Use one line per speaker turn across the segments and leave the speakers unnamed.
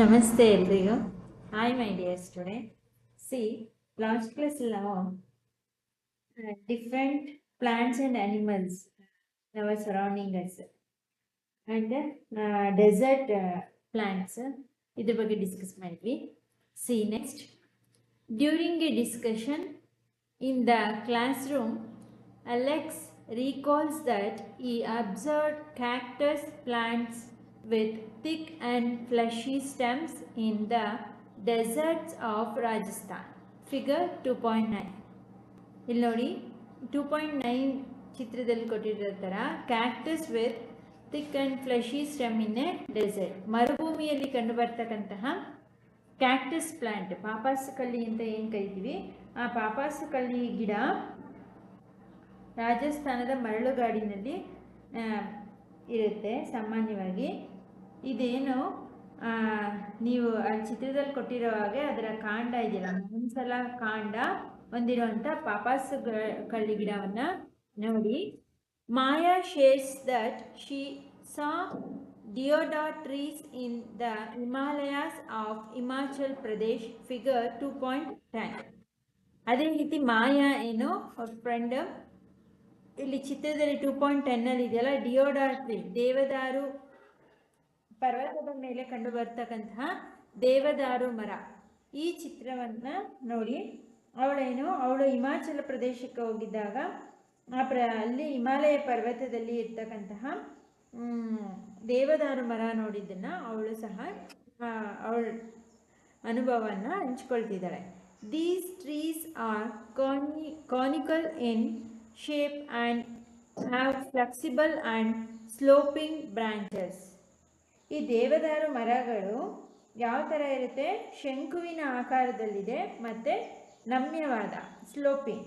ನಮಸ್ತೆ ಎಲ್ರಿಗೂ hi my dear students last class ನಾವು different plants and animals our surroundings and desert plants ಇದ್ರ ಬಗ್ಗೆ ಡಿಸ್ಕಸ್ ಮಾಡಿದ್ವಿ. See next during a discussion in the classroom Alex recalls that he observed cactus plants with thick and fleshy stems in the deserts of Rajasthan. Figure 2.9. ಇಲ್ಲಿ ನೋಡಿ two point nine ಚಿತ್ರದಲ್ಲಿ ಕೊಟ್ಟಿರೋ ಥರ cactus with thick and fleshy stem in a desert ಮರುಭೂಮಿಯಲ್ಲಿ ಕಂಡುಬರ್ತಕ್ಕಂತಹ cactus plant ಪಾಪಾಸ್ ಕಳ್ಳಿ ಅಂತ ಏನು ಕರಿತೀವಿ ಆ ಪಾಪಾಸ್ ಕಳ್ಳಿ ಗಿಡ ರಾಜಸ್ಥಾನದ ಮರಳುಗಾಡಿನಲ್ಲಿ ಇರುತ್ತೆ ಸಾಮಾನ್ಯವಾಗಿ ಇದೇನು ನೀವು ಆ ಚಿತ್ರದಲ್ಲಿ ಕೊಟ್ಟಿರೋ ಹಾಗೆ ಅದರ ಕಾಂಡ ಇದೆಯಲ್ಲ ಒಂದ್ಸಲ ಕಾಂಡ ಹೊಂದಿರುವಂಥ ಪಾಪಾಸ್ ಕಳ್ಳಿ ಗಿಡವನ್ನು ನೋಡಿ. Maya shares that she saw deodar trees in the Himalayas of Himachal Pradesh figure two point ten ಅದೇ ರೀತಿ ಮಾಯಾ ಏನು ಅವ್ರ ಫ್ರೆಂಡ್ ಇಲ್ಲಿ ಚಿತ್ರದಲ್ಲಿ ಟೂ ಪಾಯಿಂಟ್ ಟೆನ್ನಲ್ಲಿ ಇದೆಯಲ್ಲ ಡಿಯೋಡಾ ಟ್ರೀ ದೇವದಾರು ಪರ್ವತದ ಮೇಲೆ ಕಂಡು ಬರ್ತಕ್ಕಂತಹ ದೇವದಾರು ಮರ. ಈ ಚಿತ್ರವನ್ನ ನೋಡಿ, ಅವಳೇನು, ಅವಳು ಹಿಮಾಚಲ ಪ್ರದೇಶಕ್ಕೆ ಹೋಗಿದ್ದಾಗ ಆ ಪ್ರ, ಅಲ್ಲಿ ಹಿಮಾಲಯ ಪರ್ವತದಲ್ಲಿ ಇರ್ತಕ್ಕಂತಹ ದೇವದಾರು ಮರ ನೋಡಿದ್ದನ್ನ ಅವಳು ಸಹ ಅವಳ ಅನುಭವವನ್ನ ಹಂಚ್ಕೊಳ್ತಿದ್ದಾಳೆ these trees are ಕಾನಿ conical in shape and have flexible and sloping branches ಈ ದೇವದಾರು ಮರಗಳು ಯಾವ ಥರ ಇರುತ್ತೆ? ಶಂಕುವಿನ ಆಕಾರದಲ್ಲಿದೆ ಮತ್ತು ನಮ್ಯವಾದ ಸ್ಲೋಪಿಂಗ್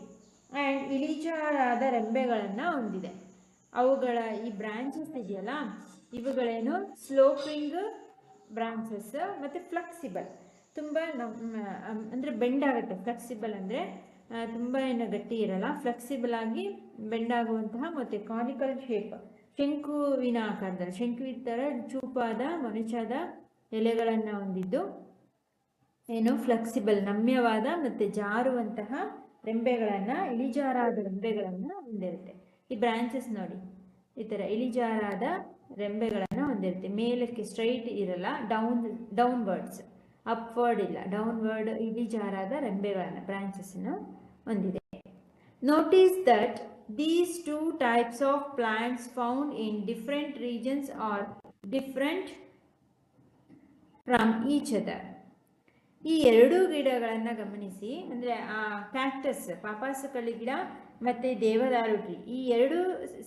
ಆ್ಯಂಡ್ ಇಳಿಜಾರಾದ ರೆಂಬೆಗಳನ್ನು ಹೊಂದಿದೆ. ಅವುಗಳ ಈ ಬ್ರಾಂಚಸ್ ಇದೆಯಲ್ಲ, ಇವುಗಳೇನು? ಸ್ಲೋಪಿಂಗ್ ಬ್ರಾಂಚಸ್ ಮತ್ತು ಫ್ಲೆಕ್ಸಿಬಲ್ ತುಂಬ ನಮ್ಮ ಅಂದರೆ ಬೆಂಡ್ ಆಗುತ್ತೆ. ಫ್ಲೆಕ್ಸಿಬಲ್ ಅಂದರೆ ತುಂಬ ಏನು ಗಟ್ಟಿ ಇರಲ್ಲ. ಫ್ಲೆಕ್ಸಿಬಲ್ ಆಗಿ ಬೆಂಡ್ ಆಗುವಂತಹ ಮತ್ತು ಕಾನಿಕಲ್ ಶೇಪ್ ಶಂಕುವಿನ ಆಕಾರದಲ್ಲಿ ಶಂಕುವಿನ ಥರ ಚೂಪಾದ ಮೊನಚಾದ ಎಲೆಗಳನ್ನು ಹೊಂದಿದ್ದು, ಏನು ಫ್ಲೆಕ್ಸಿಬಲ್ ನಮ್ಯವಾದ ಮತ್ತು ಜಾರುವಂತಹ ರೆಂಬೆಗಳನ್ನು, ಇಳಿಜಾರಾದ ರೆಂಬೆಗಳನ್ನು ಹೊಂದಿರುತ್ತೆ. ಈ ಬ್ರಾಂಚಸ್ ನೋಡಿ, ಈ ಥರ ಇಳಿಜಾರಾದ ರೆಂಬೆಗಳನ್ನು ಹೊಂದಿರುತ್ತೆ. ಮೇಲಕ್ಕೆ ಸ್ಟ್ರೈಟ್ ಇರಲ್ಲ ಡೌನ್ ಡೌನ್ವರ್ಡ್ಸ್ ಅಪ್ವರ್ಡ್ ಇಲ್ಲ ಡೌನ್ವರ್ಡ್ ಇಳಿಜಾರಾದ ರೆಂಬೆಗಳನ್ನು ಬ್ರಾಂಚಸ್ಸನ್ನು ಹೊಂದಿದೆ. Notice that these two types of plants found in different regions are different from each other. ಈ ಎರಡೂ ಗಿಡಗಳನ್ನು ಗಮನಿಸಿ, ಅಂದರೆ ಆ ಕ್ಯಾಕ್ಟಸ್ ಪಾಪಾಸ ಕಳ್ಳಿ ಗಿಡ ಮತ್ತು ದೇವದಾರು ಟ್ರೀ ಈ ಎರಡು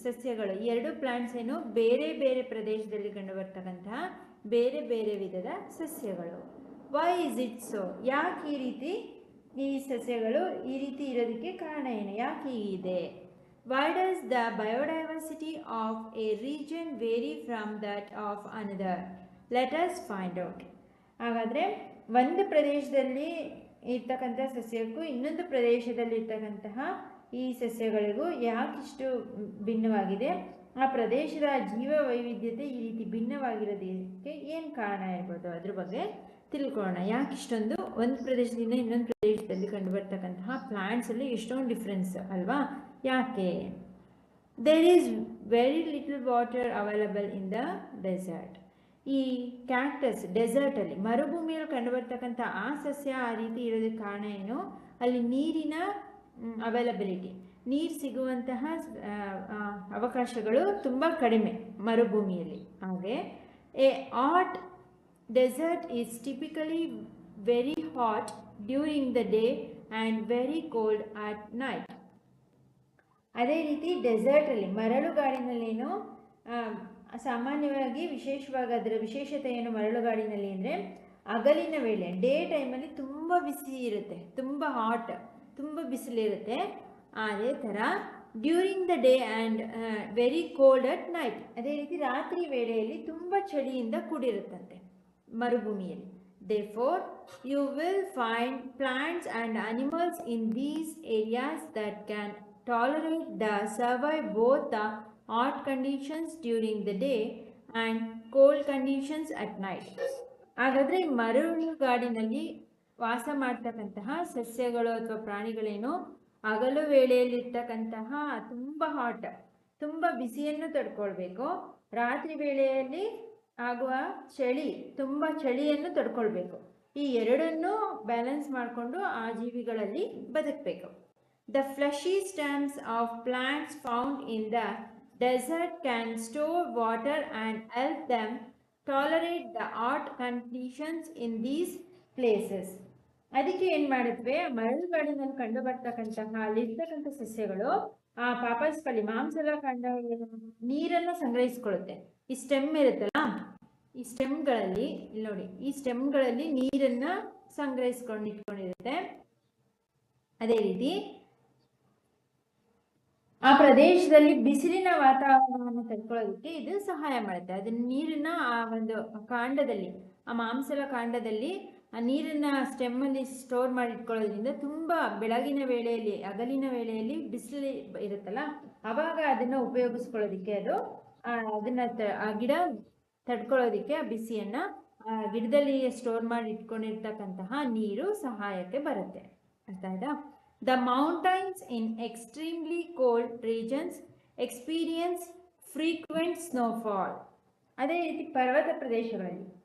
ಸಸ್ಯಗಳು, ಈ ಎರಡು ಪ್ಲಾಂಟ್ಸ್ ಏನು ಬೇರೆ ಬೇರೆ ಪ್ರದೇಶದಲ್ಲಿ ಕಂಡುಬರ್ತಕ್ಕಂತಹ ಬೇರೆ ಬೇರೆ ವಿಧದ ಸಸ್ಯಗಳು. ವೈ ಇಸ್ ಇಟ್ ಸೊ ಯಾಕೆ ಈ ರೀತಿ ಈ ಸಸ್ಯಗಳು ಈ ರೀತಿ ಇರೋದಕ್ಕೆ ಕಾರಣ ಏನು? ಯಾಕೆ ಹೀಗಿದೆ? Why does the biodiversity of a region vary from that of another? Let us find out. ಹಾಗಾದರೆ ಒಂದು ಪ್ರದೇಶದಲ್ಲಿ ಇರ್ತಕ್ಕಂಥ ಸಸ್ಯಕ್ಕೂ ಇನ್ನೊಂದು ಪ್ರದೇಶದಲ್ಲಿ ಇರ್ತಕ್ಕಂತಹ ಈ ಸಸ್ಯಗಳಿಗೂ ಯಾಕಿಷ್ಟು ಭಿನ್ನವಾಗಿದೆ? ಆ ಪ್ರದೇಶದ ಜೀವ ವೈವಿಧ್ಯತೆ ಈ ರೀತಿ ಭಿನ್ನವಾಗಿರೋದಕ್ಕೆ ಏನು ಕಾರಣ ಇರ್ಬೋದು? ಅದ್ರ ಬಗ್ಗೆ ತಿಳ್ಕೊಳ್ಳೋಣ. ಯಾಕೆ ಇಷ್ಟೊಂದು ಒಂದು ಪ್ರದೇಶದಿಂದ ಇನ್ನೊಂದು ಪ್ರದೇಶದಲ್ಲಿ ಕಂಡುಬರ್ತಕ್ಕಂತಹ ಪ್ಲಾಂಟ್ಸಲ್ಲಿ ಎಷ್ಟೊಂದು ಡಿಫ್ರೆನ್ಸ್ ಅಲ್ವಾ? ಯಾಕೆ? There is very little water available in the desert ಈ ಕ್ಯಾಕ್ಟಸ್ ಡೆಸರ್ಟಲ್ಲಿ ಮರುಭೂಮಿಯಲ್ಲಿ ಕಂಡುಬರ್ತಕ್ಕಂಥ ಆ ಸಸ್ಯ ಆ ರೀತಿ ಇರೋದಕ್ಕೆ ಕಾರಣ ಏನು? ಅಲ್ಲಿ ನೀರಿನ ಅವೈಲಬಿಲಿಟಿ ನೀರು ಸಿಗುವಂತಹ ಅವಕಾಶಗಳು ತುಂಬ ಕಡಿಮೆ ಮರುಭೂಮಿಯಲ್ಲಿ. ಹಾಗೆ a hot desert is typically very hot during the day and very cold at night ಅದೇ ರೀತಿ ಡೆಸರ್ಟಲ್ಲಿ ಮರಳುಗಾಡಿನಲ್ಲೇನು ಸಾಮಾನ್ಯವಾಗಿ ವಿಶೇಷವಾಗಿ ಅದರ ವಿಶೇಷತೆ ಏನು ಮರಳುಗಾಡಿನಲ್ಲಿ ಅಂದರೆ ಹಗಲಿನ ವೇಳೆ ಡೇ ಟೈಮಲ್ಲಿ ತುಂಬ ಬಿಸಿ ಇರುತ್ತೆ, ತುಂಬ ಹಾಟ್ ತುಂಬ ಬಿಸಿಲಿರುತ್ತೆ. ಅದೇ ಥರ during the day and very cold at night ಅದೇ ರೀತಿ ರಾತ್ರಿ ವೇಳೆಯಲ್ಲಿ ತುಂಬ ಚಳಿಯಿಂದ ಕೂಡಿರುತ್ತಂತೆ ಮರುಭೂಮಿಯಲ್ಲಿ. Therefore you will find plants and animals in these areas that can tolerate the survive both the hot conditions during the day and cold conditions at night ಹಾಗಾದ್ರೆ ಮರಳು ಗಾಡಿನಲ್ಲಿ ವಾಸ ಮಾಡ್ತಕ್ಕಂತಹ ಸಸ್ಯಗಳು ಅಥವಾ ಪ್ರಾಣಿಗಳೇನು ಹಗಲು ವೇಳೆಯಲ್ಲಿರ್ತಕ್ಕಂತಹ ತುಂಬ ಹಾಟ್ ತುಂಬ ಬಿಸಿಯನ್ನು ತಡ್ಕೊಳ್ಬೇಕು. ರಾತ್ರಿ ವೇಳೆಯಲ್ಲಿ ಆಗುವ ಚಳಿ, ತುಂಬ ಚಳಿಯನ್ನು ತಡ್ಕೊಳ್ಬೇಕು. ಈ ಎರಡನ್ನೂ ಬ್ಯಾಲೆನ್ಸ್ ಮಾಡಿಕೊಂಡು ಆ ಜೀವಿಗಳಲ್ಲಿ ಬದುಕಬೇಕು. The fleshy stems of plants found in the desert can store water and help them tolerate the hot conditions in these places. ಅದಕ್ಕೆ ಏನು ಮಾಡುತ್ತವೆ? ಮರಳುಗಾಡಿನಲ್ಲಿ ಕಂಡು ಬರ್ತಕ್ಕಂತಹ ಅಲ್ಲಿರ್ತಕ್ಕಂಥ ಸಸ್ಯಗಳು, ಆ ಪಾಪಸ್ಪಲ್ಲಿ ಮಾಂಸಲ ಕಂಡ, ನೀರನ್ನು ಸಂಗ್ರಹಿಸ್ಕೊಳ್ಳುತ್ತೆ. ಈ ಸ್ಟೆಮ್ ಇರುತ್ತಲ್ಲ, ಈ ಸ್ಟೆಮ್ಗಳಲ್ಲಿ ಇಲ್ಲಿ ನೋಡಿ, ಈ ಸ್ಟೆಮ್ಗಳಲ್ಲಿ ನೀರನ್ನ ಸಂಗ್ರಹಿಸ್ಕೊಂಡು ಇಟ್ಕೊಂಡಿರುತ್ತೆ. ಅದೇ ರೀತಿ ಆ ಪ್ರದೇಶದಲ್ಲಿ ಬಿಸಿಲಿನ ವಾತಾವರಣವನ್ನು ತಡ್ಕೊಳ್ಳೋದಕ್ಕೆ ಇದು ಸಹಾಯ ಮಾಡುತ್ತೆ. ಅದನ್ನ ನೀರಿನ ಆ ಒಂದು ಕಾಂಡದಲ್ಲಿ, ಆ ಮಾಂಸಲ ಕಾಂಡದಲ್ಲಿ ಆ ನೀರನ್ನ ಸ್ಟೆಮ್ಮಲ್ಲಿ ಸ್ಟೋರ್ ಮಾಡಿ ಇಟ್ಕೊಳ್ಳೋದ್ರಿಂದ ತುಂಬ ಬೆಳಗಿನ ವೇಳೆಯಲ್ಲಿ, ಹಗಲಿನ ವೇಳೆಯಲ್ಲಿ ಬಿಸಿಲು ಇರುತ್ತಲ್ಲ, ಅವಾಗ ಅದನ್ನ ಉಪಯೋಗಿಸ್ಕೊಳ್ಳೋದಿಕ್ಕೆ ಅದು ಅದನ್ನ ಆ ಗಿಡ ತಡ್ಕೊಳ್ಳೋದಿಕ್ಕೆ ಆ ಬಿಸಿಯನ್ನ ಆ ಗಿಡದಲ್ಲಿ ಸ್ಟೋರ್ ಮಾಡಿ ಇಟ್ಕೊಂಡಿರ್ತಕ್ಕಂತಹ ನೀರು ಸಹಾಯಕ್ಕೆ ಬರುತ್ತೆ. ಅರ್ಥ ಆಯ್ತಾ? The mountains in extremely cold regions experience frequent snowfall. ಅದೇ ರೀತಿ ಪರ್ವತ ಪ್ರದೇಶಗಳಲ್ಲಿ.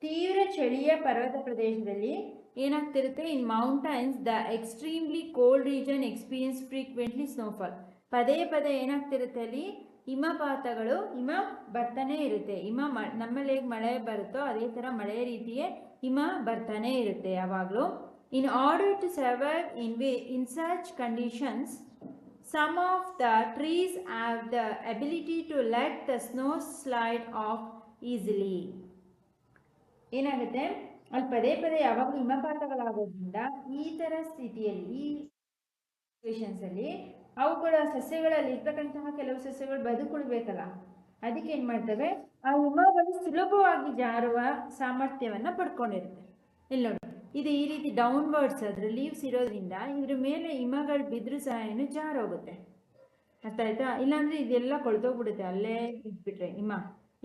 ತೀವ್ರ ಚಳಿಯ ಪರ್ವತ ಪ್ರದೇಶದಲ್ಲಿ ಏನಾಗ್ತಿರುತ್ತೆ? In mountains the extremely cold region experience frequently snowfall ಪದೇ ಪದೇ ಏನಾಗ್ತಿರುತ್ತೆ ಅಲ್ಲಿ? ಹಿಮಪಾತಗಳು, ಹಿಮ ಬರ್ತಾನೆ ಇರುತ್ತೆ. ಹಿಮ ಮ, ನಮ್ಮಲ್ಲಿ ಹೇಗೆ ಮಳೆ ಬರುತ್ತೋ, ಅದೇ ಥರ ಮಳೆ ರೀತಿಯೇ ಹಿಮ ಬರ್ತಾನೆ ಇರುತ್ತೆ ಯಾವಾಗಲೂ. In order to survive in in in such conditions some of the trees the the to to the snow slide off easily ಏನಾಗುತ್ತೆ? ಅಲ್ಲಿ ಪದೇ ಪದೇ ಯಾವಾಗಲೂ ಹಿಮಪಾತಗಳಾಗೋದ್ರಿಂದ ಈ ಥರ ಸ್ಥಿತಿಯಲ್ಲಿ ಈ ಅವುಗಳ ಸಸ್ಯಗಳಲ್ಲಿ ಇರ್ತಕ್ಕಂತಹ ಕೆಲವು ಸಸ್ಯಗಳು ಬದುಕುಳ್ಬೇಕಲ್ಲ. ಅದಕ್ಕೆ ಏನು ಮಾಡ್ತವೆ? ಆ ಹಿಮಗಳು ಸುಲಭವಾಗಿ ಜಾರುವ ಸಾಮರ್ಥ್ಯವನ್ನು ಪಡ್ಕೊಂಡಿರುತ್ತೆ. ಇಲ್ಲಿ ನೋಡಿ. ಇದು ಈ ರೀತಿ ಡೌನ್ವರ್ಡ್ಸ್ ಅದ್ರ ಲೀವ್ಸ್ ಇರೋದ್ರಿಂದ ಇದ್ರ ಮೇಲೆ ಹಿಮಗಳು ಬಿದ್ದರೂ ಸಹ ಏನು ಜಾರೋಗುತ್ತೆ. ಅರ್ಥ ಆಯ್ತಾ? ಇಲ್ಲಾಂದ್ರೆ ಇದೆಲ್ಲ ಕೊಳ್ತೋಗ್ಬಿಡುತ್ತೆ ಅಲ್ಲೇ ಇದ್ಬಿಟ್ರೆ ಹಿಮ.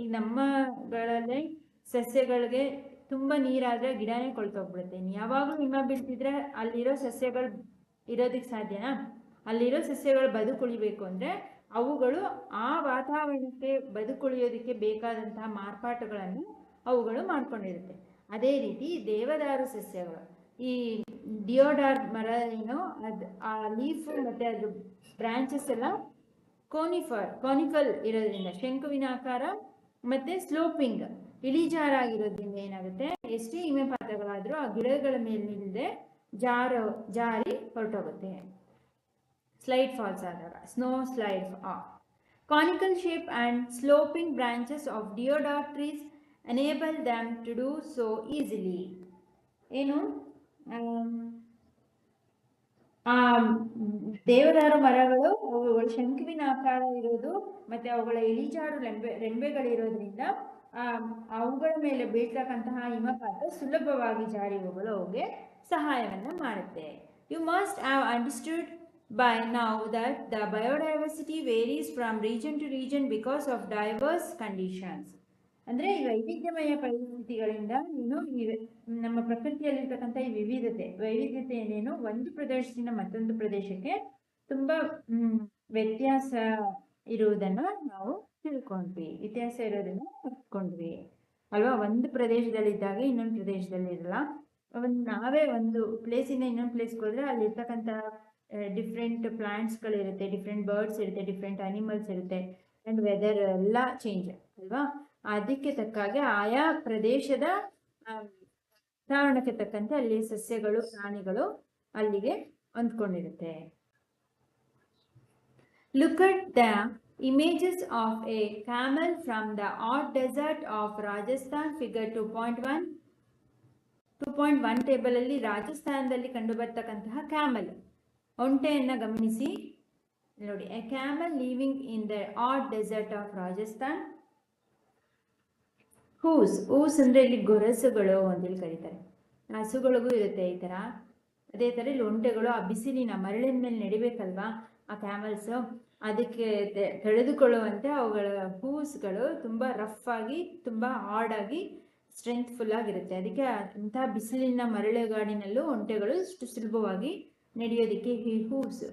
ಈಗ ನಮ್ಮಗಳಲ್ಲಿ ಸಸ್ಯಗಳಿಗೆ ತುಂಬ ನೀರಾದರೆ ಗಿಡನೇ ಕೊಳ್ತೋಗ್ಬಿಡುತ್ತೆ ಯಾವಾಗಲೂ ಹಿಮ ಬೀಳ್ತಿದ್ರೆ ಅಲ್ಲಿರೋ ಸಸ್ಯಗಳು ಇರೋದಕ್ಕೆ ಸಾಧ್ಯನಾ? ಅಲ್ಲಿರೋ ಸಸ್ಯಗಳು ಬದುಕುಳಿಬೇಕು ಅಂದರೆ ಅವುಗಳು ಆ ವಾತಾವರಣಕ್ಕೆ ಬದುಕುಳಿಯೋದಕ್ಕೆ ಬೇಕಾದಂತಹ ಮಾರ್ಪಾಟುಗಳನ್ನು ಅವುಗಳು ಮಾಡ್ಕೊಂಡಿರುತ್ತೆ. ಅದೇ ರೀತಿ ದೇವದಾರು ಸಸ್ಯಗಳು. ಈ ಡಿಯೋಡಾರ್ ಮರ ಏನು, ಅದು ಆ ಲೀಫ್ ಮತ್ತು ಅದು ಬ್ರಾಂಚಸ್ ಎಲ್ಲ ಕೋನಿಫರ್ ಕೋನಿಕಲ್ ಇರೋದ್ರಿಂದ, ಶಂಕುವಿನ ಆಕಾರ ಮತ್ತು ಸ್ಲೋಪಿಂಗ್ ಇಳಿಜಾರಾಗಿರೋದ್ರಿಂದ ಏನಾಗುತ್ತೆ? ಎಷ್ಟೇ ಹಿಮಪಾತಗಳಾದರೂ ಆ ಗಿಡಗಳ ಮೇಲೆ ನಿಲ್ಲದೆ ಜಾರೋ, ಜಾರಿ ಹೊರಟೋಗುತ್ತೆ. ಸ್ಲೈಡ್ ಫಾಲ್ಸ್ ಆದಾಗ snow slide off conical shape and sloping branches of deodar trees enable them to do so easily ಏನು? ಆ ದೇವದಾರು ಮರಗಳು, ಅವುಗಳ ಶಂಕುವಿನ ಆಕಾರ ಇರೋದು, ಮತ್ತು ಅವುಗಳ ಇಳಿಜಾರು ರೆಂಬೆ ರೆಂಬೆಗಳಿರೋದ್ರಿಂದ ಅವುಗಳ ಮೇಲೆ ಬೀಳ್ತಕ್ಕಂತಹ ಹಿಮಪಾತ ಸುಲಭವಾಗಿ ಜಾರಿ ಹೋಗಲು ಅವುಗೆ ಸಹಾಯವನ್ನು ಮಾಡುತ್ತೆ. You must have understood by ನಾವು that the biodiversity varies from region to region because of diverse conditions ಅಂದರೆ ಈ ವೈವಿಧ್ಯಮಯ ಪರಿಸ್ಥಿತಿಗಳಿಂದ ನೀನು ಈ ನಮ್ಮ ಪ್ರಕೃತಿಯಲ್ಲಿರ್ತಕ್ಕಂಥ ಈ ವಿವಿಧತೆ ವೈವಿಧ್ಯತೆ ಏನೇನು ಒಂದು ಪ್ರದೇಶದಿಂದ ಮತ್ತೊಂದು ಪ್ರದೇಶಕ್ಕೆ ತುಂಬ ವ್ಯತ್ಯಾಸ ಇರುವುದನ್ನು ನಾವು ತಿಳ್ಕೊಂಡ್ವಿ, ವ್ಯತ್ಯಾಸ ಇರೋದನ್ನು ಕಲ್ತ್ಕೊಂಡ್ವಿ ಅಲ್ವಾ? ಒಂದು ಪ್ರದೇಶದಲ್ಲಿದ್ದಾಗ ಇನ್ನೊಂದು ಪ್ರದೇಶದಲ್ಲಿ ಇರಲ್ಲ. ಒಂದು ನಾವೇ ಒಂದು ಪ್ಲೇಸಿಂದ ಇನ್ನೊಂದು ಪ್ಲೇಸ್ಗೆ ಹೋದ್ರೆ ಅಲ್ಲಿರ್ತಕ್ಕಂಥ ಡಿಫ್ರೆಂಟ್ ಪ್ಲಾಂಟ್ಸ್ಗಳಿರುತ್ತೆ ಡಿಫ್ರೆಂಟ್ ಬರ್ಡ್ಸ್ ಇರುತ್ತೆ ಡಿಫ್ರೆಂಟ್ ಅನಿಮಲ್ಸ್ ಇರುತ್ತೆ ಆ್ಯಂಡ್ ವೆದರ್ ಎಲ್ಲ ಚೇಂಜ್ ಅಲ್ವಾ? ಅದಕ್ಕೆ ತಕ್ಕಾಗೆ ಆಯಾ ಪ್ರದೇಶದ ಕಾರಣಕ್ಕೆ ತಕ್ಕಂತೆ ಅಲ್ಲಿ ಸಸ್ಯಗಳು, ಪ್ರಾಣಿಗಳು ಅಲ್ಲಿಗೆ ಹೊಂದ್ಕೊಂಡಿರುತ್ತೆ. Look at the images of a camel from the hot desert of Rajasthan figure two point one two point one ಟೇಬಲಲ್ಲಿ ರಾಜಸ್ಥಾನದಲ್ಲಿ ಕಂಡುಬರ್ತಕ್ಕಂತಹ ಕ್ಯಾಮಲ್ ಒಂಟೆಯನ್ನು ಗಮನಿಸಿ. ನೋಡಿ a camel living in the hot desert of Rajasthan hooves hooves ಅಂದರೆ ಇಲ್ಲಿ ಗೊರಸುಗಳು ಅಂತೇಳಿ ಕರೀತಾರೆ. ಹಸುಗಳಿಗೂ ಇರುತ್ತೆ ಈ ಥರ ಅದೇ ಥರ ಇಲ್ಲಿ ಒಂಟೆಗಳು, ಆ ಬಿಸಿಲಿನ ಮರಳಿನ ಮೇಲೆ ನಡಿಬೇಕಲ್ವಾ? ಆ ಕ್ಯಾಮಲ್ಸು ಅದಕ್ಕೆ ತಡೆದುಕೊಳ್ಳುವಂತೆ ಅವುಗಳ ಹೂಸ್ಗಳು ತುಂಬ ರಫ್ ಆಗಿ, ತುಂಬ ಹಾರ್ಡಾಗಿ ಸ್ಟ್ರೆಂತ್ಫುಲ್ ಆಗಿರುತ್ತೆ. ಅದಕ್ಕೆ ಇಂಥ ಬಿಸಿಲಿನ ಮರಳುಗಾಡಿನಲ್ಲೂ ಒಂಟೆಗಳು ಸುಲಭವಾಗಿ ನಡೆಯೋದಕ್ಕೆ ಈ ಹೂವ್ಸ್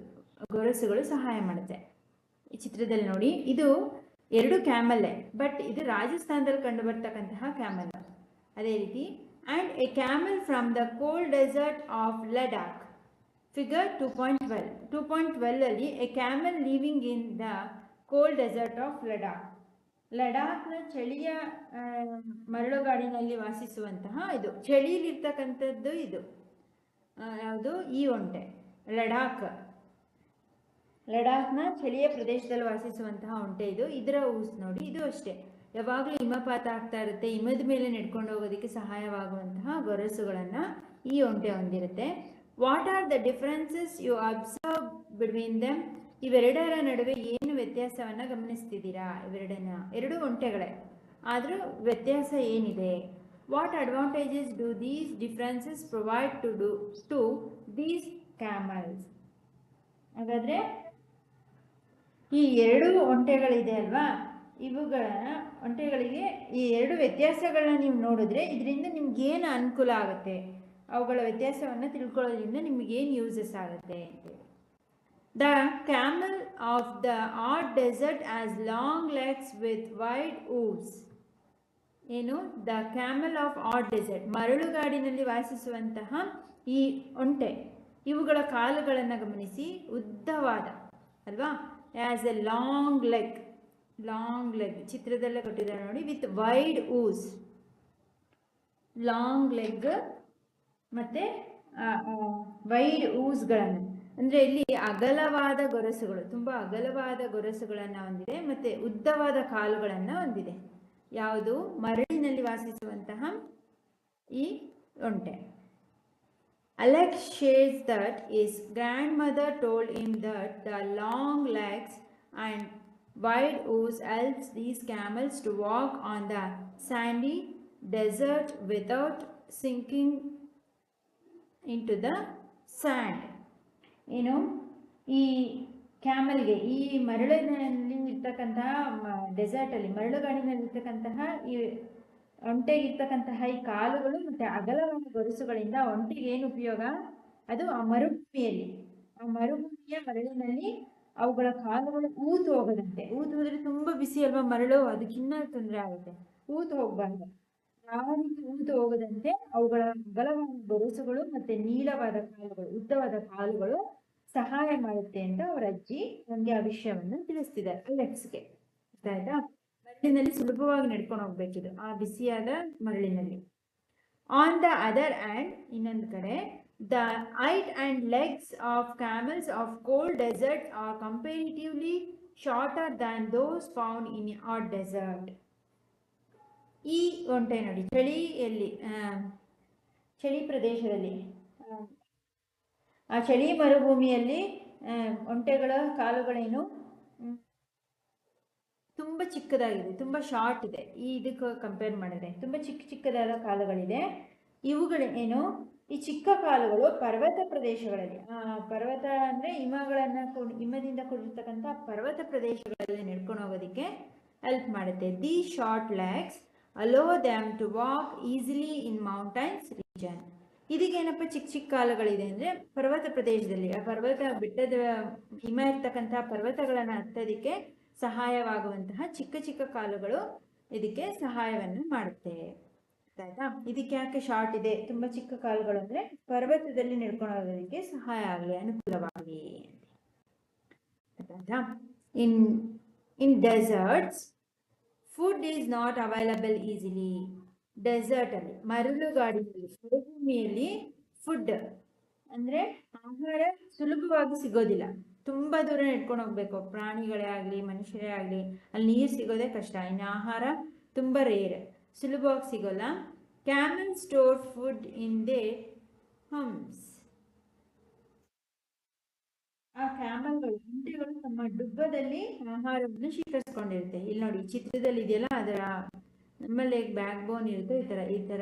ಗೊರಸುಗಳು ಸಹಾಯ ಮಾಡುತ್ತೆ. ಈ ಚಿತ್ರದಲ್ಲಿ ನೋಡಿ, ಇದು ಎರಡು ಕ್ಯಾಮಲ್ಲೇ ಬಟ್ ಇದು ರಾಜಸ್ಥಾನದಲ್ಲಿ ಕಂಡು ಬರ್ತಕ್ಕಂತಹ ಕ್ಯಾಮಲ್ ಅದೇ ರೀತಿ and a camel from the cold desert of Ladakh figure two point twelve two point ಟ್ವೆಲ್ಲಲ್ಲಿ a camel living in the cold desert of Ladakh ಲಡಾಖ್ನ ಚಳಿಯ ಮರಳುಗಾಡಿನಲ್ಲಿ ವಾಸಿಸುವಂತಹ ಇದು. ಚಳಿಯಲ್ಲಿರ್ತಕ್ಕಂಥದ್ದು ಇದು. ಯಾವುದು? ಈ ಒಂಟೆ. ಲಡಾಖ್ ಲಡಾಖ್ನ ಚಳಿಯ ಪ್ರದೇಶದಲ್ಲಿ ವಾಸಿಸುವಂತಹ ಒಂಟೆ ಇದು. ಇದರ ಊಸ್ ನೋಡಿ, ಇದು ಅಷ್ಟೇ. ಯಾವಾಗಲೂ ಹಿಮಪಾತ ಆಗ್ತಾ ಇರುತ್ತೆ. ಹಿಮದ ಮೇಲೆ ನಡ್ಕೊಂಡು ಹೋಗೋದಕ್ಕೆ ಸಹಾಯವಾಗುವಂತಹ ಗೊರಸುಗಳನ್ನು ಈ ಒಂಟೆ ಹೊಂದಿರುತ್ತೆ. What are the differences you observe between them ಇವೆರಡರ ನಡುವೆ ಏನು ವ್ಯತ್ಯಾಸವನ್ನು ಗಮನಿಸ್ತಿದ್ದೀರಾ? ಇವೆರಡನ್ನ, ಎರಡು ಒಂಟೆಗಳೇ. ಆದರೂ ವ್ಯತ್ಯಾಸ ಏನಿದೆ? What advantages do these differences provide to do to these camels ಹಾಗಾದರೆ ಈ ಎರಡು ಒಂಟೆಗಳಿದೆ ಅಲ್ವಾ? ಇವುಗಳ ಒಂಟೆಗಳಿಗೆ ಈ ಎರಡು ವ್ಯತ್ಯಾಸಗಳನ್ನ ನೀವು ನೋಡಿದ್ರೆ ಇದರಿಂದ ನಿಮ್ಗೆ ಏನು ಅನುಕೂಲ ಆಗುತ್ತೆ? ಅವುಗಳ ವ್ಯತ್ಯಾಸವನ್ನು ತಿಳ್ಕೊಳ್ಳೋದ್ರಿಂದ ನಿಮಗೇನು ಯೂಸಸ್ ಆಗುತ್ತೆ ಅಂತೇಳಿ the camel of the hot desert has long legs with wide hooves ಏನು? The camel of hot desert ಮರಳುಗಾಡಿನಲ್ಲಿ ವಾಸಿಸುವಂತಹ ಈ ಒಂಟೆ. ಇವುಗಳ ಕಾಲುಗಳನ್ನು ಗಮನಿಸಿ ಉದ್ದವಾದ, ಅಲ್ವಾ? As a long leg long leg ಚಿತ್ರದಲ್ಲೇ ಕೊಟ್ಟಿದ್ದಾರೆ ನೋಡಿ. With wide hooves long leg ಮತ್ತು ವೈಡ್ ಊಸ್ಗಳನ್ನು ಅಂದರೆ ಇಲ್ಲಿ ಅಗಲವಾದ ಗೊರಸುಗಳು, ತುಂಬ ಅಗಲವಾದ ಗೊರಸುಗಳನ್ನು ಹೊಂದಿದೆ ಮತ್ತು ಉದ್ದವಾದ ಕಾಲುಗಳನ್ನು ಹೊಂದಿದೆ. ಯಾವುದು? ಮರಳಿನಲ್ಲಿ ವಾಸಿಸುವಂತಹ ಈ ಒಂಟೆ. Alex shares that his grandmother told him that the long legs and wide hooves helps these camels to walk on the sandy desert without sinking into the sand. ಏನು ಈ ಕ್ಯಾಮಲ್ಗೆ ಈ ಮರಳಿನಲ್ಲಿ ಇರ್ತಕ್ಕಂತಹ ಡೆಸರ್ಟಲ್ಲಿ ಮರಳುಗಾಡಿನಲ್ಲಿ ಇರ್ತಕ್ಕಂತಹ ಈ ಒಂಟೆಗೆ ಇರ್ತಕ್ಕಂತಹ ಈ ಕಾಲುಗಳು ಮತ್ತು ಅಗಲವಾದ ಗೊರಸುಗಳಿಂದ ಒಂಟೆಗೆ ಏನು ಉಪಯೋಗ? ಅದು ಆ ಮರುಭೂಮಿಯಲ್ಲಿ. ಆ ಮರುಭೂಮಿಯ ಮರಳಿನಲ್ಲಿ ಅವುಗಳ ಕಾಲುಗಳು ಊತು ಹೋಗದಂತೆ. ಊತು ಹೋದ್ರೆ ತುಂಬಾ ಬಿಸಿ ಅಲ್ವಾ ಮರಳು? ಅದಕ್ಕಿನ್ನ ತೊಂದರೆ ಆಗುತ್ತೆ. ಊತು ಹೋಗಬಾರ್ದು. ಯಾವ ರೀತಿ ಊತು ಹೋಗದಂತೆ ಅವುಗಳ ಅಗಲವಾದ ಗೊರಸುಗಳು ಮತ್ತೆ ನೀಳವಾದ ಕಾಲುಗಳು, ಉದ್ದವಾದ ಕಾಲುಗಳು ಸಹಾಯ ಮಾಡುತ್ತೆ ಅಂತ ಅವರ ಅಜ್ಜಿ ನಮ್ಗೆ ಆ ವಿಷಯವನ್ನು ತಿಳಿಸ್ತಿದ್ದಾರೆ. ಅಲೆಕ್ಸ್ಗೆ ಆಯ್ತಾ ಮರಳಿನಲ್ಲಿ ಸುಲಭವಾಗಿ ನಡ್ಕೊಂಡು ಹೋಗ್ಬೇಕಿದು ಆ ಬಿಸಿಯಾದ ಮರಳಿನಲ್ಲಿ. ಆನ್ ದ ಅದರ್ ಆ್ಯಂಡ್ ಇನ್ನೊಂದು ಕಡೆ the height and legs of camels of cold desert are comparatively shorter than those found in hot desert ಈ ಒಂಟೆ ನೋಡಿ ಚಳಿಯಲ್ಲಿ ಚಳಿ ಪ್ರದೇಶದಲ್ಲಿ ಆ, ಚಳಿ ಮರುಭೂಮಿಯಲ್ಲಿ ಒಂಟೆಗಳ ಕಾಲುಗಳೇನು ತುಂಬ ಚಿಕ್ಕದಾಗಿದೆ, ತುಂಬ ಶಾರ್ಟ್ ಇದೆ. ಈ ಇದಕ್ಕೆ ಕಂಪೇರ್ ಮಾಡಿದ್ರೆ ತುಂಬ ಚಿಕ್ಕ ಚಿಕ್ಕದಾದ ಕಾಲುಗಳಿದೆ. ಇವುಗಳ ಏನು? ಈ ಚಿಕ್ಕ ಕಾಲುಗಳು ಪರ್ವತ ಪ್ರದೇಶಗಳಲ್ಲಿ ಪರ್ವತ ಅಂದರೆ ಹಿಮಗಳನ್ನು ಹಿಮದಿಂದ ಕೂಡಿರ್ತಕ್ಕಂಥ ಪರ್ವತ ಪ್ರದೇಶಗಳಲ್ಲಿ ನಡ್ಕೊಂಡು ಹೋಗೋದಕ್ಕೆ ಹೆಲ್ಪ್ ಮಾಡುತ್ತೆ. The short legs allow them to walk easily in mountains region ಇದಕ್ಕೇನಪ್ಪ ಚಿಕ್ಕ ಚಿಕ್ಕ ಕಾಲುಗಳಿದೆ ಅಂದರೆ ಪರ್ವತ ಪ್ರದೇಶದಲ್ಲಿ, ಆ ಪರ್ವತ ಬೆಟ್ಟದ ಹಿಮ ಇರ್ತಕ್ಕಂಥ ಪರ್ವತಗಳನ್ನು ಹತ್ತೋದಕ್ಕೆ ಸಹಾಯವಾಗುವಂತಹ ಚಿಕ್ಕ ಚಿಕ್ಕ ಕಾಲುಗಳು ಇದಕ್ಕೆ ಸಹಾಯವನ್ನು ಮಾಡುತ್ತೆ. ಆಯ್ತಾ? ಇದಕ್ಕೆ ಯಾಕೆ ಶಾರ್ಟ್ ಇದೆ? ತುಂಬ ಚಿಕ್ಕ ಕಾಲುಗಳು ಅಂದರೆ ಪರ್ವತದಲ್ಲಿ ನಡ್ಕೊಂಡು ಸಹಾಯ ಆಗಲಿ, ಅನುಕೂಲವಾಗಲಿ ಆಯ್ತಾ? In in deserts food is not available easily ಡೆಸರ್ಟಲ್ಲಿ ಮರಳುಗಾಡಿನಲ್ಲಿ ಮರುಭೂಮಿಯಲ್ಲಿ ಫುಡ್ ಅಂದರೆ ಆಹಾರ ಸುಲಭವಾಗಿ ಸಿಗೋದಿಲ್ಲ. ತುಂಬ ದೂರ ನಡ್ಕೊಂಡು ಹೋಗ್ಬೇಕು. ಪ್ರಾಣಿಗಳೇ ಆಗಲಿ, ಮನುಷ್ಯರೇ ಆಗಲಿ, ಅಲ್ಲಿ ನೀರು ಸಿಗೋದೇ ಕಷ್ಟ. ಇನ್ನು ಆಹಾರ ತುಂಬ ರೇರ್ ಸುಲಭವಾಗಿ ಸಿಗೋಲ್ಲ. Camel store food in their humps ಆ ಕ್ಯಾಮಲ್ಗಳು ಒಂಟೆಗಳು ತಮ್ಮ ಡುಬ್ಬದಲ್ಲಿ ಆಹಾರವನ್ನು ಶೀಕರಿಸ್ಕೊಂಡಿರುತ್ತೆ ಇಲ್ಲಿ ನೋಡಿ, ಚಿತ್ರದಲ್ಲಿ ಇದೆಯಲ್ಲ, ಅದರ ನಮ್ಮಲ್ಲಿ ಬ್ಯಾಕ್ ಬೋನ್ ಇರುತ್ತೆ. ಈ ಥರ ಈ ಥರ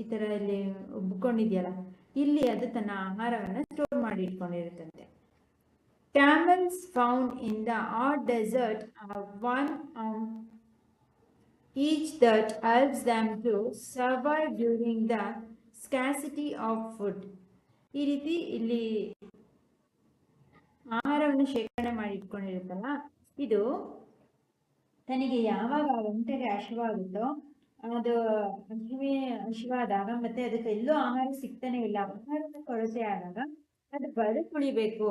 ಈ ಥರ ಇಲ್ಲಿ ಉಬ್ಕೊಂಡಿದೆಯಲ್ಲ. ಇಲ್ಲಿ ಅದು ತನ್ನ ಆಹಾರವನ್ನು ಸ್ಟೋರ್ ಮಾಡಿ ಇಟ್ಕೊಂಡಿರುತ್ತಂತೆ camels found in the hot desert one each that helps them to survive during the scarcity of food ಈ ರೀತಿ ಇಲ್ಲಿ ಆಹಾರವನ್ನು ಶೇಖರಣೆ ಮಾಡಿ ಇಟ್ಕೊಂಡಿರುತ್ತಲ್ಲ ಇದು ತನಗೆ ಯಾವಾಗ ಒಂಟೆಗೆ ಹಸಿವಾಗುತ್ತೋ ಅದು ಶಿವ ಆದಾಗ ಮತ್ತೆ ಅದಕ್ಕೆ ಎಲ್ಲೂ ಆಹಾರ ಸಿಗ್ತಾನೆ ಇಲ್ಲ. ಆಹಾರದ ಕೊರತೆ ಆದಾಗ ಅದು ಬದುಕುಳಿಬೇಕು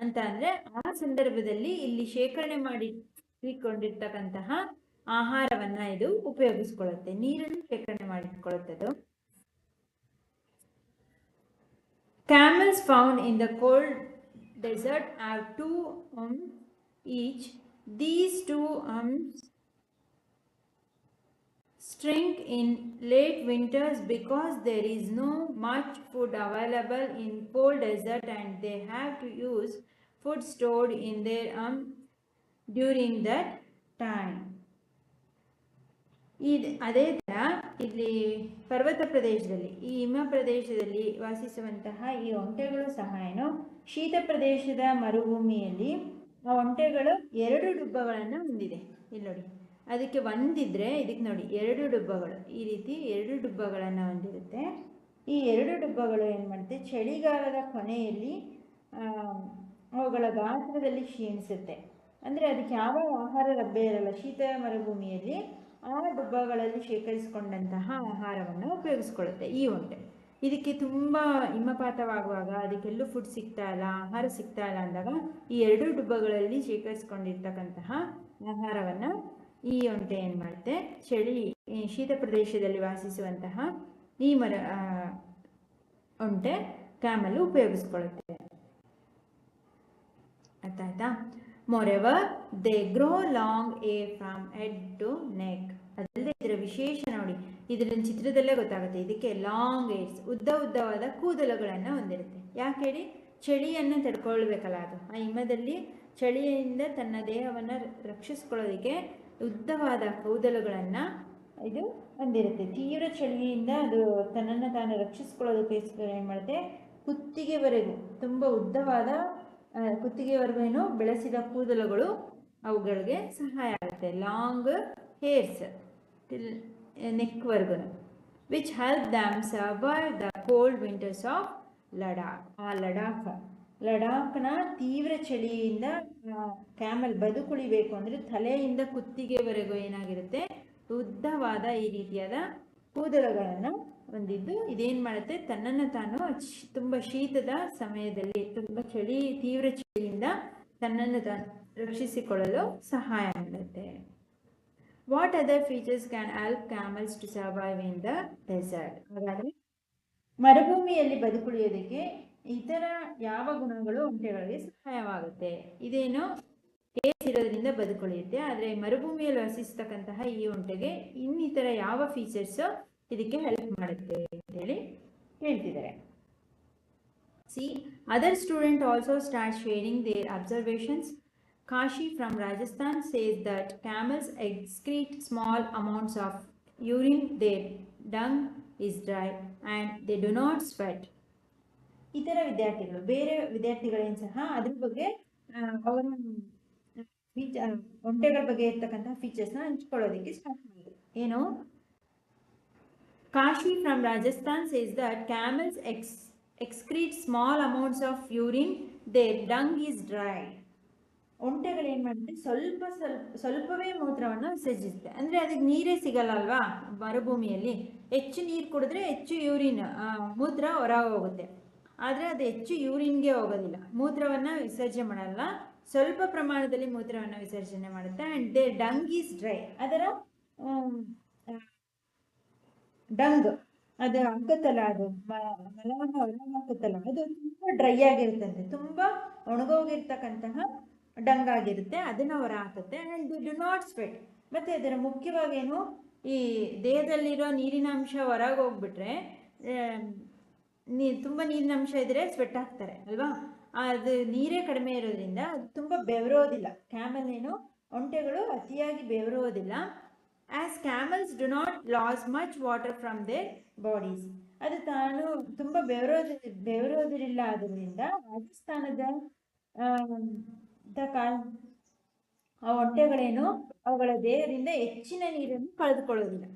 ಅಂತ ಅಂದ್ರೆ ಆ ಸಂದರ್ಭದಲ್ಲಿ ಇಲ್ಲಿ ಶೇಖರಣೆ ಮಾಡಿ ಇಟ್ಕೊಂಡಿರ್ತಕ್ಕಂತಹ ಆಹಾರವನ್ನ ಇದು ಉಪಯೋಗಿಸ್ಕೊಳ್ಳುತ್ತೆ. ನೀರನ್ನು ಶೇಖರಣೆ ಮಾಡಿಟ್ಕೊಳ್ಳುತ್ತೆ ಅದು camels found in the cold desert are two each these two humps shrink in late winters because there is no much food available in cold desert and they have to use food stored in their um during that time. ಈ ಅದೇ ಥರ ಇಲ್ಲಿ ಪರ್ವತ ಪ್ರದೇಶದಲ್ಲಿ ಈ ಹಿಮ ಪ್ರದೇಶದಲ್ಲಿ ವಾಸಿಸುವಂತಹ ಈ ಒಂಟೆಗಳು ಸಹ ಏನು ಶೀತ ಪ್ರದೇಶದ ಮರುಭೂಮಿಯಲ್ಲಿ ಆ ಒಂಟೆಗಳು ಎರಡು ಡುಬ್ಬಗಳನ್ನು ಹೊಂದಿದೆ ಇಲ್ಲಿ ನೋಡಿ ಅದಕ್ಕೆ ಒಂದಿದ್ರೆ ಇದಕ್ಕೆ ನೋಡಿ ಎರಡು ಡುಬ್ಬಗಳು. ಈ ರೀತಿ ಎರಡು ಡುಬ್ಬಗಳನ್ನು ಹೊಂದಿರುತ್ತೆ. ಈ ಎರಡು ಡುಬ್ಬಗಳು ಏನು ಮಾಡುತ್ತೆ? ಚಳಿಗಾಲದ ಕೊನೆಯಲ್ಲಿ ಅವುಗಳ ಗಾತ್ರದಲ್ಲಿ ಕ್ಷೀಣಿಸುತ್ತೆ. ಅಂದರೆ ಅದಕ್ಕೆ ಯಾವ ಆಹಾರ ಲಭ್ಯ ಇರಲ್ಲ? ಶೀತ ಮರುಭೂಮಿಯಲ್ಲಿ ಆ ಡುಬ್ಬಗಳಲ್ಲಿ ಶೇಖರಿಸಿಕೊಂಡಂತಹ ಆಹಾರವನ್ನು ಉಪಯೋಗಿಸ್ಕೊಳ್ಳುತ್ತೆ. ಈ ಒಂಟೆ ಇದಕ್ಕೆ ತುಂಬ ಹಿಮಪಾತವಾಗುವಾಗ ಅದಕ್ಕೆಲ್ಲೂ ಫುಡ್ ಸಿಗ್ತಾ ಇಲ್ಲ, ಆಹಾರ ಸಿಗ್ತಾ ಇಲ್ಲ ಅಂದಾಗ ಈ ಎರಡು ಡುಬ್ಬಗಳಲ್ಲಿ ಶೇಖರಿಸ್ಕೊಂಡಿರ್ತಕ್ಕಂತಹ ಆಹಾರವನ್ನು ಈ ಒಂಟೆ ಏನು ಮಾಡುತ್ತೆ ಚಳಿ ಶೀತ ಪ್ರದೇಶದಲ್ಲಿ ವಾಸಿಸುವಂತಹ ಈ ಮರ ಒಂಟೆ ಕ್ಯಾಮಲ್ ಉಪಯೋಗಿಸ್ಕೊಳ್ಳುತ್ತೆ ಅರ್ಥ ಆಯ್ತಾ moreover they grow long hair from head to neck ಅದಲ್ಲದೆ ಇದರ ವಿಶೇಷ ನೋಡಿ. ಇದರ ಚಿತ್ರದಲ್ಲೇ ಗೊತ್ತಾಗುತ್ತೆ. ಇದಕ್ಕೆ ಲಾಂಗ್ ಏರ್ಸ್ ಉದ್ದ ಉದ್ದವಾದ ಕೂದಲುಗಳನ್ನು ಹೊಂದಿರುತ್ತೆ. ಯಾಕೆ ಹೇಳಿ? ಚಳಿಯನ್ನು ತಡ್ಕೊಳ್ಬೇಕಲ್ಲ ಅದು. ಆ ಹಿಮದಲ್ಲಿ ಚಳಿಯಿಂದ ತನ್ನ ದೇಹವನ್ನು ರಕ್ಷಿಸ್ಕೊಳ್ಳೋದಕ್ಕೆ ಉದ್ದವಾದ ಕೂದಲುಗಳನ್ನು ಇದು ಹೊಂದಿರುತ್ತೆ. ತೀವ್ರ ಚಳಿಯಿಂದ ಅದು ತನ್ನನ್ನು ತಾನು ರಕ್ಷಿಸ್ಕೊಳ್ಳೋದಕ್ಕೋಸ್ಕರ ಏನು ಮಾಡುತ್ತೆ? ಕುತ್ತಿಗೆವರೆಗೂ, ತುಂಬ ಉದ್ದವಾದ ಕುತ್ತಿಗೆವರೆಗೂ ಬೆಳೆಸಿದ ಕೂದಲುಗಳು ಅವುಗಳಿಗೆ ಸಹಾಯ ಆಗುತ್ತೆ. Long hairs till ನೆಕ್ವರೆಗೂ which help them survive the cold winters of Ladakh ಆ, ಲಡಾಖ್. ಲಡಾಖ್ನ ತೀವ್ರ ಚಳಿಯಿಂದ ಕ್ಯಾಮಲ್ ಬದುಕುಳಿಬೇಕು ಅಂದರೆ ತಲೆಯಿಂದ ಕುತ್ತಿಗೆವರೆಗೂ ಏನಾಗಿರುತ್ತೆ? ಉದ್ದವಾದ ಈ ರೀತಿಯಾದ ಕೂದಲುಗಳನ್ನು ಹೊಂದಿದ್ದು ಇದೇನು ಮಾಡುತ್ತೆ? ತನ್ನನ್ನು ತಾನು ತುಂಬ ಶೀತದ ಸಮಯದಲ್ಲಿ, ತುಂಬ ಚಳಿ, ತೀವ್ರ ಚಳಿಯಿಂದ ತನ್ನನ್ನು ತಾನು ರಕ್ಷಿಸಿಕೊಳ್ಳಲು ಸಹಾಯ ಮಾಡುತ್ತೆ. What other features can help camels to survive in the desert ಹಾಗಾದರೆ ಮರುಭೂಮಿಯಲ್ಲಿ ಬದುಕುಳಿಯೋದಕ್ಕೆ ಇತರ ಯಾವ ಗುಣಗಳು ಒಂಟೆಗಳಿಗೆ ಸಹಾಯವಾಗುತ್ತೆ. ಇದೇನು ಏಸ್ ಇರೋದ್ರಿಂದ ಬದುಕುಳಿಯುತ್ತೆ. ಆದರೆ ಮರುಭೂಮಿಯಲ್ಲಿ ವಾಸಿಸ್ತಕ್ಕಂತಹ ಈ ಒಂಟೆಗೆ ಇನ್ನಿತರ ಯಾವ ಫೀಚರ್ಸ್ ಇದಕ್ಕೆ ಹೆಲ್ಪ್ ಮಾಡುತ್ತೆ ಅಂತೇಳಿ ಹೇಳ್ತಿದ್ದಾರೆ. See other student also start sharing their observations Kashi from Rajasthan says that camels excrete small amounts of urine their dung is dry and they do not sweat ಇತರ ವಿದ್ಯಾರ್ಥಿಗಳು, ಬೇರೆ ವಿದ್ಯಾರ್ಥಿಗಳೇನು ಸಹ ಅದ್ರ ಬಗ್ಗೆ ಅವರ ಫೀಚರ್ ಒಂಟೆಗಳ ಬಗ್ಗೆ ಇರ್ತಕ್ಕಂತಹ ಫೀಚರ್ಸ್ನ ಹಂಚ್ಕೊಳ್ಳೋದಕ್ಕೆ ಸ್ಟಾರ್ಟ್ ಮಾಡಿದ್ರು. ಏನು? Kashi from Rajasthan says that camels ex excrete small amounts of urine their dung is dry ಒಂಟೆಗಳು ಏನು ಮಾಡುತ್ತೆ ಸ್ವಲ್ಪ ಸ್ವಲ್ಪ, ಸ್ವಲ್ಪವೇ ಮೂತ್ರವನ್ನು ವಿಸರ್ಜಿಸುತ್ತೆ. ಅಂದರೆ ಅದಕ್ಕೆ ನೀರೇ ಸಿಗಲ್ಲ ಅಲ್ವಾ ಮರುಭೂಮಿಯಲ್ಲಿ. ಹೆಚ್ಚು ನೀರು ಕುಡಿದ್ರೆ ಹೆಚ್ಚು ಯೂರಿನ್ ಮೂತ್ರ ಹೊರ ಹೋಗುತ್ತೆ ಆದರೆ ಅದು ಹೆಚ್ಚು ಯೂರಿನ್ಗೆ ಹೋಗೋದಿಲ್ಲ. ಮೂತ್ರವನ್ನು ವಿಸರ್ಜನೆ ಮಾಡಲ್ಲ. ಸ್ವಲ್ಪ ಪ್ರಮಾಣದಲ್ಲಿ ಮೂತ್ರವನ್ನು ವಿಸರ್ಜನೆ ಮಾಡುತ್ತೆ. And their dung is dry ಅದರ ಡಂಗ್ ಅದು ಹಾಕುತ್ತಲ್ಲ ಅದು ಮಲವನ್ನು ಅದು ತುಂಬ ಡ್ರೈ ಆಗಿರುತ್ತಂತೆ. ತುಂಬ ಒಣಗೋಗಿರ್ತಕ್ಕಂತಹ ಡಂಗ್ ಆಗಿರುತ್ತೆ. ಅದನ್ನು ಹೊರ ಹಾಕುತ್ತೆ. And they do not sweat ಮತ್ತು ಅದರ ಮುಖ್ಯವಾಗೇನು ಈ ದೇಹದಲ್ಲಿರೋ ನೀರಿನ ಅಂಶ ಹೊರಗೆ ಹೋಗ್ಬಿಟ್ರೆ ನೀ, ತುಂಬ ನೀರಿನ ಅಂಶ ಇದ್ದರೆ ಸ್ವೆಟ್ ಹಾಕ್ತಾರೆ, ಅಲ್ವಾ? ಅದು ನೀರೇ ಕಡಿಮೆ ಇರೋದ್ರಿಂದ ಅದು ತುಂಬ ಬೆವರೋದಿಲ್ಲ. ಕ್ಯಾಮಲ್ ಏನು, ಒಂಟೆಗಳು ಅತಿಯಾಗಿ ಬೆವರೋದಿಲ್ಲ. As camels do not lose much water from their bodies ಅದು ತಾನು ತುಂಬ ಬೆವರೋದ ಬೆವರೋದಿಲ್ಲ ಆದ್ದರಿಂದ ರಾಜಸ್ಥಾನದ ಆ ಒಂಟೆಗಳೇನು, ಅವುಗಳ ದೇಹದಿಂದ ಹೆಚ್ಚಿನ ನೀರನ್ನು ಕಳೆದುಕೊಳ್ಳೋದಿಲ್ಲ.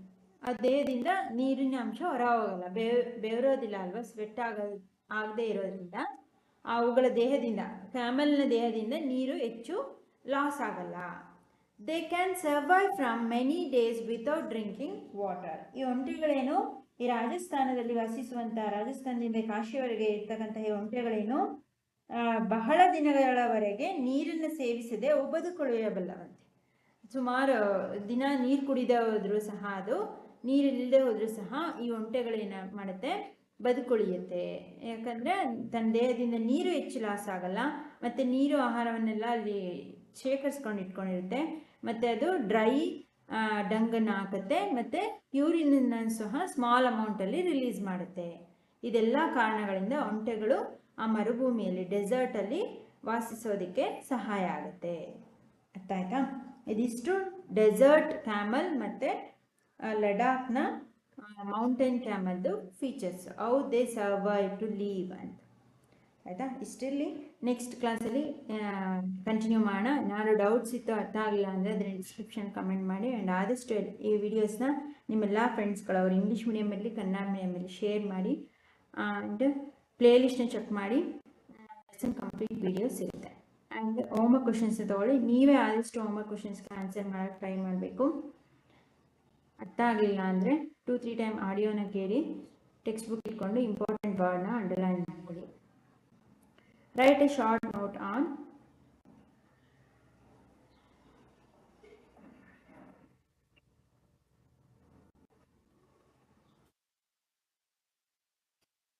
ಆ ದೇಹದಿಂದ ನೀರಿನ ಅಂಶ ಹೊರ ಹೋಗಲ್ಲ ಬೇವ್ ಬೆವರೋದಿಲ್ಲ ಅಲ್ವಾ? ಸ್ವೆಟ್ ಆಗ, ಆಗದೆ ಇರೋದ್ರಿಂದ ಅವುಗಳ ದೇಹದಿಂದ, ಕ್ಯಾಮಲ್ನ ದೇಹದಿಂದ ನೀರು ಹೆಚ್ಚು ಲಾಸ್ ಆಗಲ್ಲ. They can survive from many days without drinking water ಈ ಒಂಟೆಗಳೇನು? ಈ ರಾಜಸ್ಥಾನದಲ್ಲಿ ವಾಸಿಸುವಂಥ ರಾಜಸ್ಥಾನದಿಂದ ಕಾಶಿವರೆಗೆ ಇರ್ತಕ್ಕಂತಹ ಈ ಒಂಟೆಗಳೇನು? ಬಹಳ ದಿನಗಳವರೆಗೆ ನೀರನ್ನು ಸೇವಿಸದೆ ಬದುಕೊಳ್ಳಬಲ್ಲವಂತೆ ಸುಮಾರು ದಿನ ನೀರು ಕುಡಿದೇ ಸಹ ಅದು ನೀರಿಲ್ಲದೆ ಹೋದರೂ ಸಹ ಈ ಒಂಟೆಗಳೇನ ಮಾಡುತ್ತೆ? ಬದುಕುಳಿಯುತ್ತೆ. ಯಾಕಂದರೆ ತನ್ನ ದೇಹದಿಂದ ನೀರು ಹೆಚ್ಚು ಲಾಸ್ ಆಗಲ್ಲ, ಮತ್ತು ನೀರು ಆಹಾರವನ್ನೆಲ್ಲ ಅಲ್ಲಿ ಶೇಖರಿಸ್ಕೊಂಡು ಇಟ್ಕೊಂಡಿರುತ್ತೆ. ಮತ್ತು ಅದು ಡ್ರೈ ಡಂಗನ್ನು ಹಾಕುತ್ತೆ, ಮತ್ತು ಯೂರಿನನ್ನು ಸಹ ಸ್ಮಾಲ್ ಅಮೌಂಟಲ್ಲಿ ರಿಲೀಸ್ ಮಾಡುತ್ತೆ. ಇದೆಲ್ಲ ಕಾರಣಗಳಿಂದ ಒಂಟೆಗಳು ಆ ಮರುಭೂಮಿಯಲ್ಲಿ ಡೆಸರ್ಟಲ್ಲಿ ವಾಸಿಸೋದಕ್ಕೆ ಸಹಾಯ ಆಗುತ್ತೆ. ಅರ್ಥ ಆಯ್ತಾ? ಇದಿಷ್ಟು ಡೆಸರ್ಟ್, ಕ್ಯಾಮಲ್ ಮತ್ತು ಲಡಾಖ್ನ mountain ಕ್ಯಾಮಲ್ದು features how they survive to live ಅಂತ. ಆಯಿತಾ? ಇಷ್ಟಿರಲಿ ನೆಕ್ಸ್ಟ್ ಕ್ಲಾಸಲ್ಲಿ ಕಂಟಿನ್ಯೂ ಮಾಡೋಣ. ಏನಾದ್ರು ಡೌಟ್ಸ್ ಇತ್ತು ಅರ್ಥ ಆಗಲಿಲ್ಲ ಅಂದರೆ ಅದನ್ನ ಡಿಸ್ಕ್ರಿಪ್ಷನ್ ಕಮೆಂಟ್ ಮಾಡಿ. ಆ್ಯಂಡ್ ಆದಷ್ಟು ಈ ವಿಡಿಯೋಸ್ನ ನಿಮ್ಮೆಲ್ಲ ಫ್ರೆಂಡ್ಸ್ಗಳು ಅವ್ರು ಇಂಗ್ಲೀಷ್ ಮೀಡಿಯಮಲ್ಲಿ ಕನ್ನಡ ಮೀಡಿಯಮಲ್ಲಿ ಶೇರ್ ಮಾಡಿ. ಆ್ಯಂಡ್ ಪ್ಲೇಲಿಸ್ಟ್ನ ಚೆಕ್ ಮಾಡಿ. ಕಂಪ್ಲೀಟ್ ವಿಡಿಯೋಸ್ ಇರುತ್ತೆ. ಆ್ಯಂಡ್ ಹೋಮ್ವರ್ಕ್ ಕ್ವಶನ್ಸ್ ತೊಗೊಳ್ಳಿ ನೀವೇ ಆದಷ್ಟು ಹೋಮ್ವರ್ಕ್ ಕ್ವಶನ್ಸ್ಗೆ ಆನ್ಸರ್ ಮಾಡೋಕ್ಕೆ ಟ್ರೈ ಮಾಡಬೇಕು. ಅರ್ಥ ಆಗಲಿಲ್ಲ ಅಂದರೆ ಟೂ ತ್ರೀ ಟೈಮ್ ಆಡಿಯೋನ ಕೇಳಿ ಟೆಕ್ಸ್ಟ್ ಬುಕ್ ಇಟ್ಕೊಂಡು ಇಂಪಾರ್ಟೆಂಟ್ ವರ್ಡ್ನ ಅಂಡರ್ಲೈನ್ ಮಾಡ್ಕೊಳ್ಳಿ Write a short note on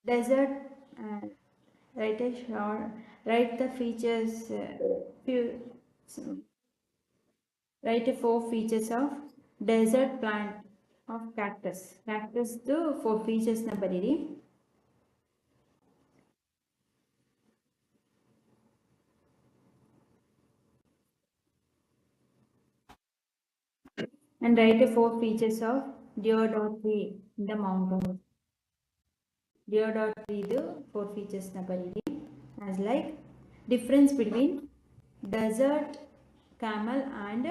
desert. Uh, write a short. Write the features. Uh, few. Write a four features of desert plant of cactus. Cactus ದು four features ನ ಬರೀರಿ and write the four features of deodar tree in the mountains. Deodar tree the four features na ಬರೀರಿ as like difference between desert camel and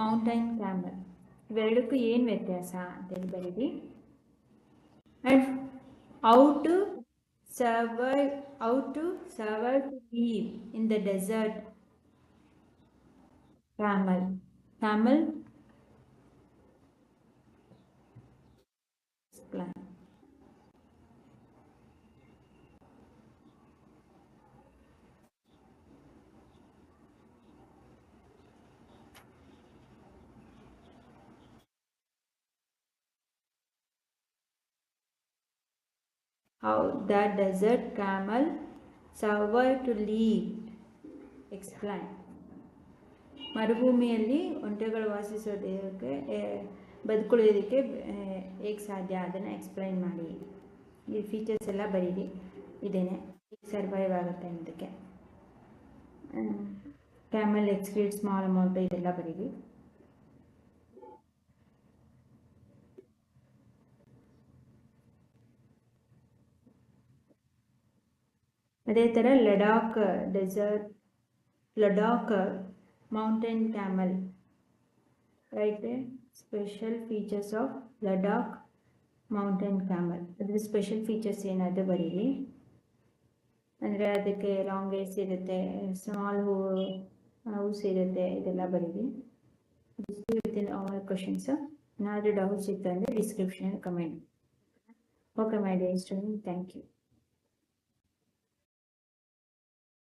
mountain camel ಇವೆರಡಕ್ಕೂ ಏನು ವ್ಯತ್ಯಾಸ ಅಂತೇಳಿ ಬರೀರಿ and how to survive how to survive to live in the desert camel camel how the desert camel survived to live explain. ಮರುಭೂಮಿಯಲ್ಲಿ ಒಂಟೆಗಳು ವಾಸಿಸೋದಕ್ಕೆ ಬದುಕುಳಿಯೋದಕ್ಕೆ ಹೇಗೆ ಸಾಧ್ಯ? ಅದನ್ನು explain ಮಾಡಿ. ಈ ಫೀಚರ್ಸ್ ಎಲ್ಲ ಬರೀರಿ. ಇದೇನೆ. ಸರ್ವೈವ್ ಆಗುತ್ತೆ ಅನ್ನೋದಕ್ಕೆ. ಕ್ಯಾಮಲ್ ಎಕ್ಸ್ಕ್ರೀಟ್ ಸ್ಮಾಲ್ ಅಮೌಂಟ್ ಇದೆಲ್ಲ ಬರೀರಿ. ಅದೇ ಥರ Ladakh desert Ladakh mountain camel write special features of Ladakh mountain camel ಅದ್ರ ಸ್ಪೆಷಲ್ ಫೀಚರ್ಸ್ ಏನಾದರೂ ಬರೀರಿ? ಅಂದರೆ ಅದಕ್ಕೆ ಲಾಂಗ್ ಏಸ್ ಇರುತ್ತೆ ಸ್ಮಾಲ್ ಹೂ ಹೂಸ್ ಇರುತ್ತೆ ಇದೆಲ್ಲ ಬರೀರಿ. ವಿತಿನ್ ಆಲ್ ಕ್ವಶನ್ಸ್ ಏನಾದರೂ ಡೌಟ್ಸ್ ಇತ್ತು ಅಂದರೆ description comment okay my dear student thank you